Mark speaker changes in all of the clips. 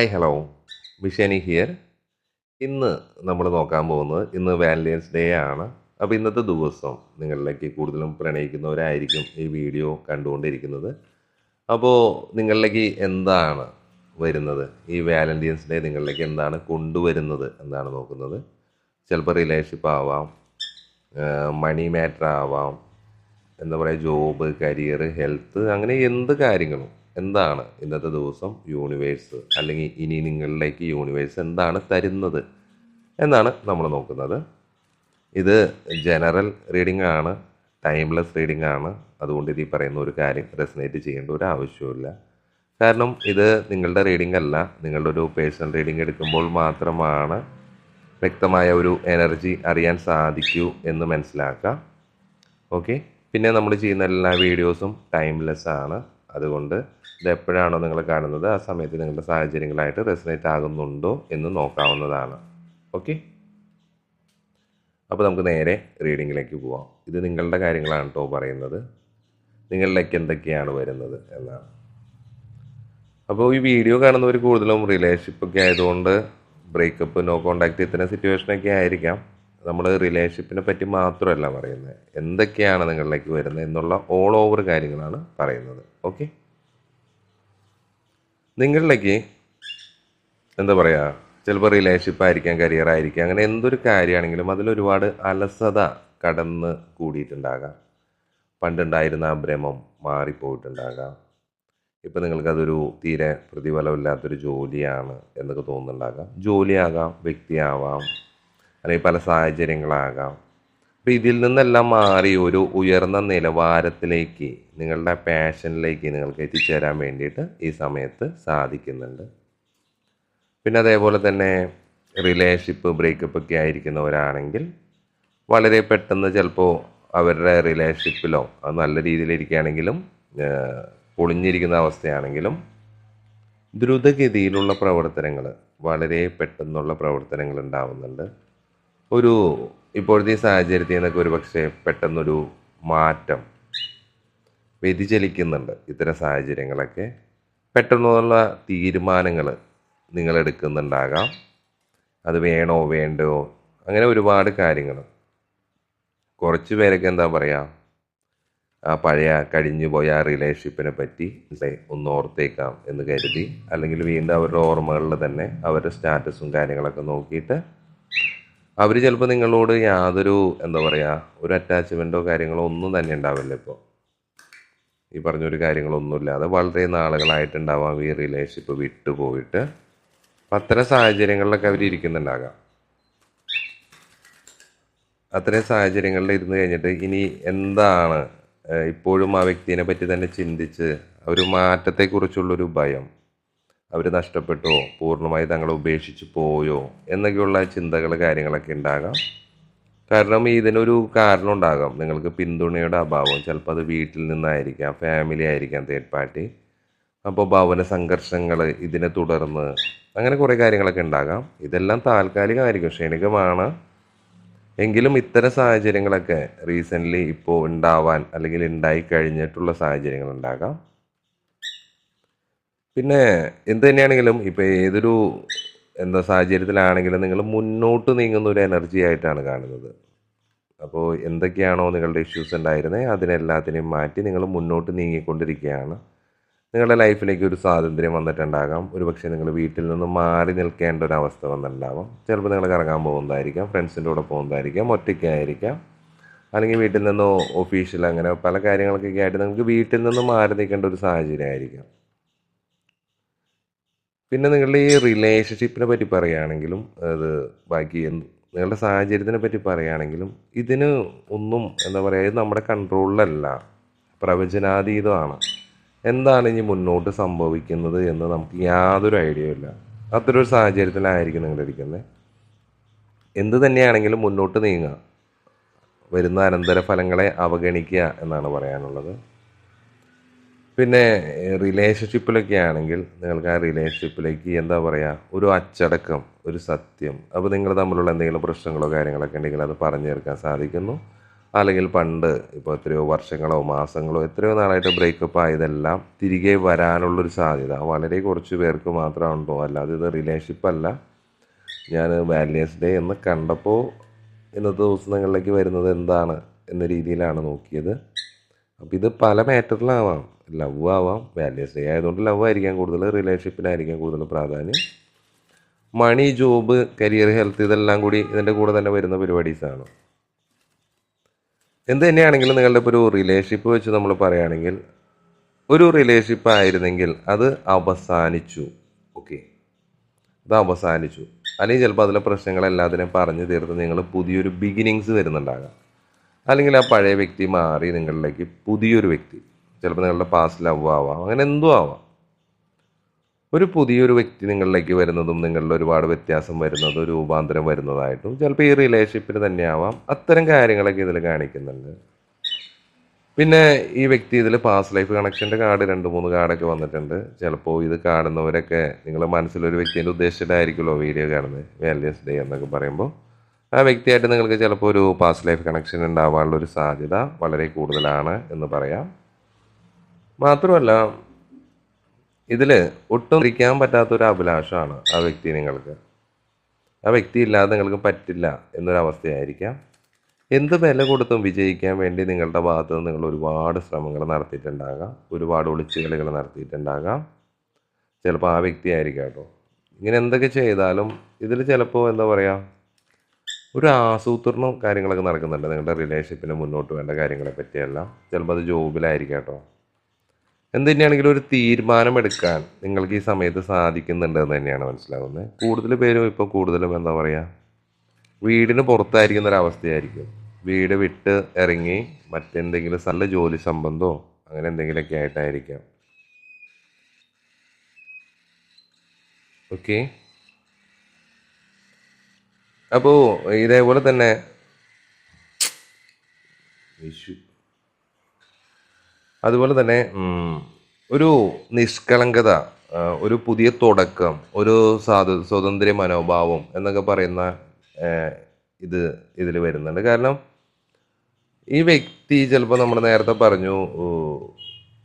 Speaker 1: Hi hello മിഷനി here ഇന്ന് നമ്മൾ നോക്കാൻ പോകുന്നത് ഇന്ന് വാലന്റൈൻസ് ഡേ ആണ്. അപ്പോൾ ഇന്നത്തെ ദിവസം നിങ്ങളിലേക്ക് കൂടുതലും പ്രണയിക്കുന്നവരായിരിക്കും ഈ വീഡിയോ കണ്ടുകൊണ്ടിരിക്കുന്നത്. അപ്പോൾ നിങ്ങളിലേക്ക് എന്താണ് വരുന്നത്? ഈ വാലന്റൈൻസ് ഡേ നിങ്ങളിലേക്ക് എന്താണ് കൊണ്ടുവരുന്നത് എന്നാണ് നോക്കുന്നത്. ചിലപ്പോൾ റിലേഷൻഷിപ്പ് ആവാം മണി മാറ്റർ ആവാം എന്താ പറയുക ജോബ് കരിയർ ഹെൽത്ത് അങ്ങനെ എന്ത് കാര്യങ്ങളും എന്താണ് ഇന്നത്തെ ദിവസം യൂണിവേഴ്സ് അല്ലെങ്കിൽ ഇനി നിങ്ങളിലേക്ക് യൂണിവേഴ്സ് എന്താണ് തരുന്നത്? എന്നാണ് നമ്മൾ നോക്കുന്നത്. ഇത് ജനറൽ റീഡിംഗ് ആണ് ടൈംലെസ് റീഡിംഗ് ആണ്. അതുകൊണ്ട് ഇത് ഈ പറയുന്ന ഒരു കാര്യം റെസനേറ്റ് ചെയ്യേണ്ട ഒരു ആവശ്യമില്ല കാരണം ഇത് നിങ്ങളുടെ റീഡിംഗ് അല്ല. നിങ്ങളുടെ ഒരു പേഴ്സണൽ റീഡിംഗ് എടുക്കുമ്പോൾ മാത്രമാണ് വ്യക്തമായ ഒരു എനർജി അറിയാൻ സാധിക്കൂ എന്ന് മനസ്സിലാക്കാം. ഓക്കെ പിന്നെ നമ്മൾ ചെയ്യുന്ന എല്ലാ വീഡിയോസും ടൈംലെസ് ആണ്. അതുകൊണ്ട് ഇത് എപ്പോഴാണോ നിങ്ങൾ കാണുന്നത് ആ സമയത്ത് നിങ്ങളുടെ സാഹചര്യങ്ങളായിട്ട് റെസനേറ്റ് ആകുന്നുണ്ടോ എന്ന് നോക്കാവുന്നതാണ്. ഓക്കെ അപ്പോൾ നമുക്ക് നേരെ റീഡിങ്ങിലേക്ക് പോവാം. ഇത് നിങ്ങളുടെ കാര്യങ്ങളാണ് കേട്ടോ പറയുന്നത്. നിങ്ങളിലേക്ക് എന്തൊക്കെയാണ് വരുന്നത് എന്നാണ്. അപ്പോൾ ഈ വീഡിയോ കാണുന്നവർ കൂടുതലും റിലേഷൻഷിപ്പ് ഒക്കെ ആയതുകൊണ്ട് ബ്രേക്കപ്പ് നോ കോണ്ടാക്റ്റ് ഇത്തരം സിറ്റുവേഷനൊക്കെ ആയിരിക്കാം. നമ്മൾ റിലേഷൻഷിപ്പിനെ പറ്റി മാത്രമല്ല പറയുന്നത്. എന്തൊക്കെയാണ് നിങ്ങളിലേക്ക് വരുന്നത് എന്നുള്ള ഓൾ ഓവർ കാര്യങ്ങളാണ് പറയുന്നത്. ഓക്കെ നിങ്ങളിലേക്ക് എന്താ പറയുക ചിലപ്പോൾ റിലേഷൻഷിപ്പ് ആയിരിക്കാം കരിയർ ആയിരിക്കാം അങ്ങനെ എന്തൊരു കാര്യമാണെങ്കിലും അതിലൊരുപാട് അലസത കടന്ന് കൂടിയിട്ടുണ്ടാകാം. പണ്ടുണ്ടായിരുന്ന ആ ഭ്രമം മാറിപ്പോയിട്ടുണ്ടാകാം. ഇപ്പം നിങ്ങൾക്കതൊരു തീരെ പ്രതിഫലമില്ലാത്തൊരു ജോലിയാണ് എന്നൊക്കെ തോന്നുന്നുണ്ടാകാം. ജോലിയാകാം വ്യക്തിയാവാം അല്ലെങ്കിൽ പല സാഹചര്യങ്ങളാകാം. അപ്പോൾ ഇതിൽ നിന്നെല്ലാം മാറി ഒരു ഉയർന്ന നിലവാരത്തിലേക്ക് നിങ്ങളുടെ പാഷനിലേക്ക് നിങ്ങൾക്ക് എത്തിച്ചേരാൻ വേണ്ടിയിട്ട് ഈ സമയത്ത് സാധിക്കുന്നുണ്ട്. പിന്നെ അതേപോലെ തന്നെ റിലേഷൻഷിപ്പ് ബ്രേക്കപ്പ് ഒക്കെ ആയിരിക്കുന്നവരാണെങ്കിൽ വളരെ പെട്ടെന്ന് ചിലപ്പോൾ അവരുടെ റിലേഷൻഷിപ്പിലോ അത് നല്ല രീതിയിലിരിക്കുകയാണെങ്കിലും പൊളിഞ്ഞിരിക്കുന്ന അവസ്ഥയാണെങ്കിലും ദ്രുതഗതിയിലുള്ള പ്രവർത്തനങ്ങൾ വളരെ പെട്ടെന്നുള്ള പ്രവർത്തനങ്ങൾ ഉണ്ടാവുന്നുണ്ട്. ഒരു ഇപ്പോഴത്തെ ഈ സാഹചര്യത്തിൽ നിന്നൊക്കെ ഒരു പക്ഷേ പെട്ടെന്നൊരു മാറ്റം വ്യതിചലിക്കുന്നുണ്ട് ഇത്തരം സാഹചര്യങ്ങളൊക്കെ. പെട്ടെന്നുള്ള തീരുമാനങ്ങൾ നിങ്ങൾ എടുക്കുന്നുണ്ടാകാം. അത് വേണോ വേണ്ടോ അങ്ങനെ ഒരുപാട് കാര്യങ്ങൾ. കുറച്ച് പേരൊക്കെ എന്താ പറയുക ആ പഴയ കഴിഞ്ഞു പോയ ആ റിലേഷൻഷിപ്പിനെ പറ്റി ഒന്ന് ഓർത്തേക്കാം എന്ന് കരുതി. അല്ലെങ്കിൽ വീണ്ടും അവരുടെ ഓർമ്മകളിൽ തന്നെ അവരുടെ സ്റ്റാറ്റസും കാര്യങ്ങളൊക്കെ നോക്കിയിട്ട് അവർ ചിലപ്പോൾ നിങ്ങളോട് യാതൊരു എന്താ പറയുക ഒരു അറ്റാച്ച്മെന്റോ കാര്യങ്ങളോ ഒന്നും തന്നെ ഉണ്ടാവില്ല ഇപ്പോൾ ഈ പറഞ്ഞൊരു കാര്യങ്ങളൊന്നുമില്ലാതെ വളരെ നാളുകളായിട്ടുണ്ടാവാം ഈ റിലേഷൻഷിപ്പ് വിട്ടുപോയിട്ട് അത്തരം സാഹചര്യങ്ങളിലൊക്കെ അവർ ഇരിക്കുന്നുണ്ടാകാം. അത്തരം സാഹചര്യങ്ങളിൽ ഇരുന്ന് കഴിഞ്ഞിട്ട് ഇനി എന്താണ് ഇപ്പോഴും ആ വ്യക്തിനെ പറ്റി തന്നെ ചിന്തിച്ച് ഒരു മാറ്റത്തെക്കുറിച്ചുള്ളൊരു ഭയം അവർ നഷ്ടപ്പെട്ടോ പൂർണമായി തങ്ങളെ ഉപേക്ഷിച്ച് പോയോ എന്നൊക്കെയുള്ള ചിന്തകൾ കാര്യങ്ങളൊക്കെ ഉണ്ടാകാം. കാരണം ഇതിനൊരു കാരണം ഉണ്ടാകാം. നിങ്ങൾക്ക് പിന്തുണയുടെ അഭാവം. ചിലപ്പോൾ അത് വീട്ടിൽ നിന്നായിരിക്കാം ഫാമിലി ആയിരിക്കാം തേർഡ് പാർട്ടി അപ്പോൾ ഭവന സംഘർഷങ്ങൾ ഇതിനെ തുടർന്ന് അങ്ങനെ കുറേ കാര്യങ്ങളൊക്കെ ഉണ്ടാകാം. ഇതെല്ലാം താൽക്കാലികമായിരിക്കും ക്ഷണികമാണ്. എങ്കിലും ഇത്തരം സാഹചര്യങ്ങളൊക്കെ റീസെന്റ്ലി ഇപ്പോൾ ഉണ്ടാവാൻ അല്ലെങ്കിൽ ഉണ്ടായി കഴിഞ്ഞിട്ടുള്ള സാഹചര്യങ്ങൾ ഉണ്ടാകാം. പിന്നെ എന്ത് തന്നെയാണെങ്കിലും ഇപ്പോൾ ഏതൊരു എന്താ സാഹചര്യത്തിലാണെങ്കിലും നിങ്ങൾ മുന്നോട്ട് നീങ്ങുന്ന ഒരു എനർജി ആയിട്ടാണ് കാണുന്നത്. അപ്പോൾ എന്തൊക്കെയാണോ നിങ്ങളുടെ ഇഷ്യൂസ് ഉണ്ടായിരുന്നത് അതിനെല്ലാത്തിനെയും മാറ്റി നിങ്ങൾ മുന്നോട്ട് നീങ്ങിക്കൊണ്ടിരിക്കുകയാണ്. നിങ്ങളുടെ ലൈഫിലേക്ക് ഒരു സ്വാതന്ത്ര്യം വന്നിട്ടുണ്ടാകാം. ഒരു പക്ഷേ നിങ്ങൾ വീട്ടിൽ നിന്ന് മാറി നിൽക്കേണ്ട ഒരു അവസ്ഥ വന്നിട്ടുണ്ടാവാം. ചിലപ്പോൾ നിങ്ങൾ കറങ്ങാൻ പോകുന്നതായിരിക്കാം ഫ്രണ്ട്സിന്റെ കൂടെ പോകുന്നതായിരിക്കാം ഒറ്റയ്ക്കായിരിക്കാം അല്ലെങ്കിൽ വീട്ടിൽ നിന്നോ ഓഫീഷ്യൽ അങ്ങനെ പല കാര്യങ്ങൾക്കൊക്കെ ആയിട്ട് നിങ്ങൾക്ക് വീട്ടിൽ നിന്ന് മാറി നിൽക്കേണ്ട ഒരു സാഹചര്യമായിരിക്കാം പിന്നെ നിങ്ങളുടെ ഈ റിലേഷൻഷിപ്പിനെ പറ്റി പറയുകയാണെങ്കിലും അത് ബാക്കി നിങ്ങളുടെ സാഹചര്യത്തിനെ പറ്റി പറയുകയാണെങ്കിലും ഇതിന് ഒന്നും എന്താ പറയുക ഇത് നമ്മുടെ കൺട്രോളിലല്ല പ്രവചനാതീതമാണ്. എന്താണ് ഇനി മുന്നോട്ട് സംഭവിക്കുന്നത് എന്ന് നമുക്ക് യാതൊരു ഐഡിയ ഇല്ല. അത്തരൊരു സാഹചര്യത്തിലായിരിക്കും നിങ്ങൾ ഇരിക്കുന്നത് എന്ത് തന്നെയാണെങ്കിലും മുന്നോട്ട് നീങ്ങുക. വരുന്ന അനന്തര ഫലങ്ങളെ അവഗണിക്കുക എന്നാണ് പറയാനുള്ളത്. പിന്നെ റിലേഷൻഷിപ്പിലൊക്കെ ആണെങ്കിൽ നിങ്ങൾക്ക് ആ റിലേഷൻഷിപ്പിലേക്ക് എന്താ പറയുക ഒരു അച്ചടക്കം ഒരു സത്യം. അപ്പോൾ നിങ്ങൾ തമ്മിലുള്ള എന്തെങ്കിലും പ്രശ്നങ്ങളോ കാര്യങ്ങളൊക്കെ ഉണ്ടെങ്കിൽ അത് പറഞ്ഞു തീർക്കാൻ സാധിക്കുന്നു. അല്ലെങ്കിൽ പണ്ട് ഇപ്പോൾ എത്രയോ വർഷങ്ങളോ മാസങ്ങളോ എത്രയോ നാളായിട്ട് ബ്രേക്കപ്പ് ആയതെല്ലാം തിരികെ വരാനുള്ളൊരു സാധ്യത. വളരെ കുറച്ച് പേർക്ക് മാത്രമാണല്ലോ അല്ലാതെ ഇത് റിലേഷൻഷിപ്പല്ല ഞാൻ വാല്യൂസ് ഡേ എന്ന് കണ്ടപ്പോൾ ഇന്നത്തെ ദിവസങ്ങളിലേക്ക് വരുന്നത് എന്താണ് എന്ന രീതിയിലാണ് നോക്കിയത്. അപ്പോൾ ഇത് പല മാറ്ററിലാവാം ലവ് ആവാം. വാല്യൂസ് ഡേ ആയതുകൊണ്ട് ലവ് ആയിരിക്കാം കൂടുതൽ റിലേഷൻഷിപ്പിനായിരിക്കാം കൂടുതൽ പ്രാധാന്യം. മണി ജോബ് കരിയർ ഹെൽത്ത് ഇതെല്ലാം കൂടി ഇതിന്റെ കൂടെ തന്നെ വരുന്ന പരിപാടീസാണ് എന്ത് തന്നെയാണെങ്കിലും നിങ്ങളുടെ ഇപ്പോൾ ഒരു റിലേഷൻഷിപ്പ് വെച്ച് നമ്മൾ പറയുകയാണെങ്കിൽ ഒരു റിലേഷൻഷിപ്പ് ആയിരുന്നെങ്കിൽ അത് അവസാനിച്ചു. ഓക്കെ അത് അവസാനിച്ചു. അല്ലെങ്കിൽ ചിലപ്പോൾ അതിലെ പ്രശ്നങ്ങളെല്ലാത്തിനും പറഞ്ഞു തീർത്ത് നിങ്ങൾ പുതിയൊരു ബിഗിനിങ്സ് വരുന്നുണ്ടാകാം. അല്ലെങ്കിൽ ആ പഴയ വ്യക്തി മാറി നിങ്ങളിലേക്ക് പുതിയൊരു വ്യക്തി. ചിലപ്പോൾ നിങ്ങളുടെ പാസ്റ്റ് ലവ് ആവാം. അങ്ങനെ എന്തോ ആവാം. ഒരു പുതിയൊരു വ്യക്തി നിങ്ങളിലേക്ക് വരുന്നതും നിങ്ങളിൽ ഒരുപാട് വ്യത്യാസം വരുന്നതും രൂപാന്തരം വരുന്നതായിട്ടും ചിലപ്പോൾ ഈ റിലേഷൻഷിപ്പിന് ആവാം. അത്തരം കാര്യങ്ങളൊക്കെ ഇതിൽ കാണിക്കുന്നുണ്ട്. പിന്നെ ഈ വ്യക്തി ഇതിൽ പാസ്റ്റ് ലൈഫ് കണക്ഷന്റെ കാർഡ് രണ്ട് മൂന്ന് കാർഡൊക്കെ വന്നിട്ടുണ്ട്. ചിലപ്പോൾ ഇത് കാണുന്നവരൊക്കെ നിങ്ങൾ മനസ്സിലൊരു വ്യക്തിന്റെ ഉദ്ദേശിച്ചിട്ടായിരിക്കുമല്ലോ വീഡിയോ കാണുന്നത് വാല്യൂസ് ഡേ എന്നൊക്കെ പറയുമ്പോൾ. ആ വ്യക്തിയായിട്ട് നിങ്ങൾക്ക് ചിലപ്പോൾ ഒരു പാസ്റ്റ് ലൈഫ് കണക്ഷൻ ഉണ്ടാവാനുള്ള ഒരു സാധ്യത വളരെ കൂടുതലാണ് എന്ന് പറയാം. മാത്രമല്ല ഇതിൽ ഒട്ടും ഇരിക്കാൻ പറ്റാത്തൊരു അഭിലാഷമാണ് ആ വ്യക്തി നിങ്ങൾക്ക്. ആ വ്യക്തി ഇല്ലാതെ നിങ്ങൾക്ക് പറ്റില്ല എന്നൊരവസ്ഥയായിരിക്കാം എന്ത് വില കൊടുത്തും വിജയിക്കാൻ വേണ്ടി നിങ്ങളുടെ ഭാഗത്ത് നിന്ന് നിങ്ങൾ ഒരുപാട് ശ്രമങ്ങൾ നടത്തിയിട്ടുണ്ടാകാം. ഒരുപാട് ഒളിച്ചുകളികൾ നടത്തിയിട്ടുണ്ടാകാം. ചിലപ്പോൾ ആ വ്യക്തി ആയിരിക്കാം കേട്ടോ. ഇങ്ങനെ എന്തൊക്കെ ചെയ്താലും ഇതിൽ ചിലപ്പോൾ എന്താ പറയുക ഒരു ആസൂത്രണം കാര്യങ്ങളൊക്കെ നടക്കുന്നുണ്ട് നിങ്ങളുടെ റിലേഷൻഷിപ്പിന് മുന്നോട്ട് വേണ്ട കാര്യങ്ങളെ പറ്റിയെല്ലാം. ചിലപ്പോൾ അത് ജോബിലായിരിക്കാം കേട്ടോ. എന്ത് തന്നെയാണെങ്കിലും ഒരു തീരുമാനമെടുക്കാൻ നിങ്ങൾക്ക് ഈ സമയത്ത് സാധിക്കുന്നുണ്ട് എന്ന് തന്നെയാണ് മനസ്സിലാവുന്നത്. കൂടുതൽ പേരും ഇപ്പോൾ കൂടുതലും എന്താ പറയുക വീടിന് പുറത്തായിരിക്കുന്ന ഒരവസ്ഥയായിരിക്കും വീട് വിട്ട് ഇറങ്ങി മറ്റെന്തെങ്കിലും നല്ല ജോലി സംബന്ധമോ അങ്ങനെ എന്തെങ്കിലുമൊക്കെ ആയിട്ടായിരിക്കാം. ഓക്കെ. അപ്പോൾ ഇതേപോലെ തന്നെ ഇഷ്യൂ അതുപോലെ തന്നെ ഒരു നിഷ്കളങ്കത ഒരു പുതിയ തുടക്കം ഒരു സ്വാത സ്വതന്ത്ര മനോഭാവം എന്നൊക്കെ പറയുന്ന ഇത് ഇതിൽ വരുന്നുണ്ട്. കാരണം ഈ വ്യക്തി ചിലപ്പോൾ നമ്മൾ നേരത്തെ പറഞ്ഞു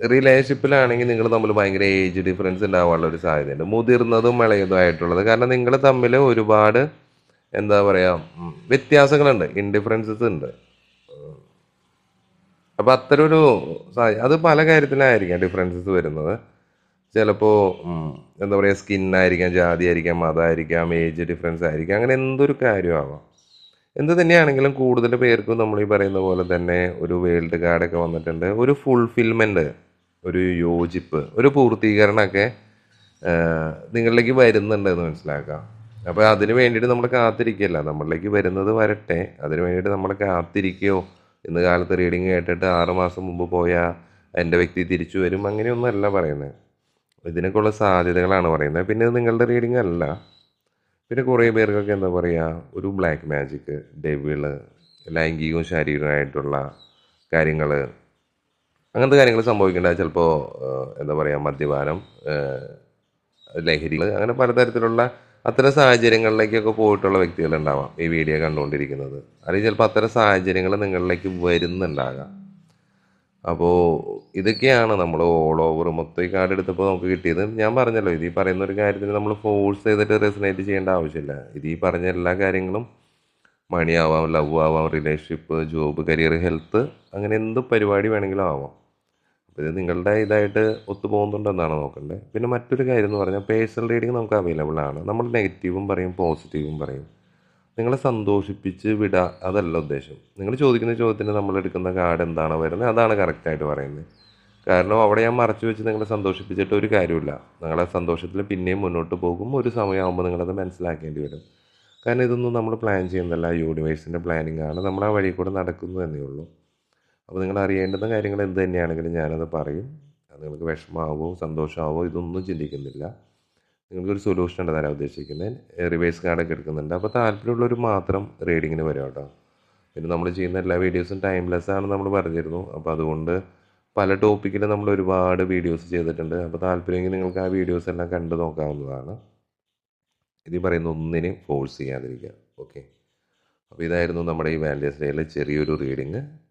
Speaker 1: റിലേഷൻഷിപ്പിലാണെങ്കിൽ നിങ്ങൾ തമ്മിൽ ഭയങ്കര ഏജ് ഡിഫറൻസ് ഉണ്ടാവാനുള്ള ഒരു സാധ്യതയുണ്ട്. മുതിർന്നതും ഇളയതും ആയിട്ടുള്ളത് കാരണം നിങ്ങൾ തമ്മിൽ ഒരുപാട് എന്താ പറയുക വ്യത്യാസങ്ങളുണ്ട്. ഇൻഡിഫറൻസസ് ഉണ്ട്. അപ്പോൾ അത്തരം ഒരു അത് പല കാര്യത്തിലായിരിക്കാം ഡിഫറൻസസ് വരുന്നത്. ചിലപ്പോൾ എന്താ പറയുക സ്കിന്നായിരിക്കാം ജാതി ആയിരിക്കാം മതമായിരിക്കാം ഏജ് ഡിഫറൻസ് ആയിരിക്കാം അങ്ങനെ എന്തൊരു കാര്യമാവാം. എന്ത് തന്നെയാണെങ്കിലും കൂടുതൽ പേർക്കും നമ്മൾ ഈ പറയുന്ന പോലെ തന്നെ ഒരു വേൾഡ് കാർഡൊക്കെ വന്നിട്ടുണ്ട്. ഒരു ഫുൾഫിൽമെന്റ് ഒരു യോജിപ്പ് ഒരു പൂർത്തീകരണമൊക്കെ നിങ്ങളിലേക്ക് വരുന്നുണ്ട് എന്ന് മനസ്സിലാക്കാം. അപ്പോൾ അതിന് വേണ്ടിയിട്ട് നമ്മൾ കാത്തിരിക്കുകയല്ല. നമ്മളിലേക്ക് വരുന്നത് വരട്ടെ. അതിന് വേണ്ടിയിട്ട് നമ്മൾ കാത്തിരിക്കുകയോ ഇന്ന് കാലത്ത് റീഡിങ് കേട്ടിട്ട് ആറുമാസം മുമ്പ് പോയാൽ എന്റെ വ്യക്തി തിരിച്ചു വരും. അങ്ങനെയൊന്നുമല്ല പറയുന്നത്. ഇതിനൊക്കെയുള്ള സാധ്യതകളാണ് പറയുന്നത്. പിന്നെ ഇത് നിങ്ങളുടെ റീഡിംഗ് അല്ല. പിന്നെ കുറേ പേർക്കൊക്കെ എന്താ പറയുക ഒരു ബ്ലാക്ക് മാജിക് ഡെവിൾ ലൈംഗികവും ശാരീരികമായിട്ടുള്ള കാര്യങ്ങൾ അങ്ങനത്തെ കാര്യങ്ങൾ സംഭവിക്കേണ്ട. ചിലപ്പോൾ എന്താ പറയുക മദ്യപാനം ലഹരികൾ അങ്ങനെ പലതരത്തിലുള്ള അത്തരം സാഹചര്യങ്ങളിലേക്കൊക്കെ പോയിട്ടുള്ള വ്യക്തികളുണ്ടാവാം ഈ വീഡിയോ കണ്ടുകൊണ്ടിരിക്കുന്നത്. അല്ലെങ്കിൽ ചിലപ്പോൾ അത്തരം സാഹചര്യങ്ങൾ നിങ്ങളിലേക്ക് വരുന്നുണ്ടാകാം. അപ്പോൾ ഇതൊക്കെയാണ് നമ്മൾ ഓൾ ഓവർ മൊത്തം ഈ കാർഡ് എടുത്തപ്പോൾ നമുക്ക് കിട്ടിയത്. ഞാൻ പറഞ്ഞല്ലോ ഇത് ഈ പറയുന്ന ഒരു കാര്യത്തിന് നമ്മൾ ഫോഴ്സ് ചെയ്തിട്ട് റെസിനേറ്റ് ചെയ്യേണ്ട ആവശ്യമില്ല. ഇത് ഈ പറഞ്ഞ എല്ലാ കാര്യങ്ങളും മണി ആവാം ലവ് ആവാം റിലേഷൻഷിപ്പ് ജോബ് കരിയർ ഹെൽത്ത് അങ്ങനെ എന്ത് പരിപാടി വേണമെങ്കിലും ആവാം. ഇത് നിങ്ങളുടെ ഇതായിട്ട് ഒത്തുപോകുന്നുണ്ടെന്നാണ് നോക്കേണ്ടത് പിന്നെ മറ്റൊരു കാര്യം എന്ന് പറഞ്ഞാൽ പേഴ്സണൽ റീഡിങ് നമുക്ക് അവൈലബിൾ ആണ്. നമ്മൾ നെഗറ്റീവും പറയും പോസിറ്റീവും പറയും. നിങ്ങളെ സന്തോഷിപ്പിച്ച് വിടുക അതല്ല ഉദ്ദേശം. നിങ്ങൾ ചോദിക്കുന്ന ചോദ്യത്തിന് നമ്മൾ എടുക്കുന്ന കാർഡ് എന്താണ് വരുന്നത് അതാണ് കറക്റ്റായിട്ട് പറയുന്നത്. കാരണം അവിടെ ഞാൻ മറച്ചു വെച്ച് നിങ്ങളെ സന്തോഷിപ്പിച്ചിട്ട് ഒരു കാര്യമില്ല. നിങ്ങളെ സന്തോഷത്തിൽ പിന്നെയും മുന്നോട്ട് പോകും ഒരു സമയമാകുമ്പോൾ നിങ്ങളത് മനസ്സിലാക്കേണ്ടി വരും. കാരണം ഇതൊന്നും നമ്മൾ പ്ലാൻ ചെയ്യുന്നതല്ല. യൂണിവേഴ്സിന്റെ പ്ലാനിങ് ആണ്. നമ്മൾ ആ വഴി കൂടെ നടക്കുന്നു എന്നേ ഉള്ളൂ. അപ്പോൾ നിങ്ങൾ അറിയേണ്ടുന്ന കാര്യങ്ങൾ എന്ത് തന്നെയാണെങ്കിലും ഞാനത് പറയും. അത് നിങ്ങൾക്ക് വിഷമമാവോ സന്തോഷമാവോ ഇതൊന്നും ചിന്തിക്കുന്നില്ല. നിങ്ങൾക്കൊരു സൊല്യൂഷൻ ഉണ്ട് തരാൻ ഉദ്ദേശിക്കുന്നത്. റിവേഴ്സ് കാർഡൊക്കെ എടുക്കുന്നുണ്ട്. അപ്പോൾ താല്പര്യമുള്ളവർ മാത്രം റീഡിങ്ങിന് വരാം കേട്ടോ. പിന്നെ നമ്മൾ ചെയ്യുന്ന എല്ലാ വീഡിയോസും ടൈംലെസ് ആണെന്ന് നമ്മൾ പറഞ്ഞിരുന്നു. അപ്പോൾ അതുകൊണ്ട് പല ടോപ്പിക്കിൽ നമ്മൾ ഒരുപാട് വീഡിയോസ് ചെയ്തിട്ടുണ്ട്. അപ്പോൾ താല്പര്യമെങ്കിൽ നിങ്ങൾക്ക് ആ വീഡിയോസ് എല്ലാം കണ്ടു നോക്കാവുന്നതാണ്. ഇത് പറയുന്ന ഒന്നിനെയും ഫോഴ്സ് ചെയ്യാതിരിക്കുക. ഓക്കെ അപ്പോൾ ഇതായിരുന്നു നമ്മുടെ ഈ വാലന്റൈൻസ് ഡേയിലെ ചെറിയൊരു റീഡിങ്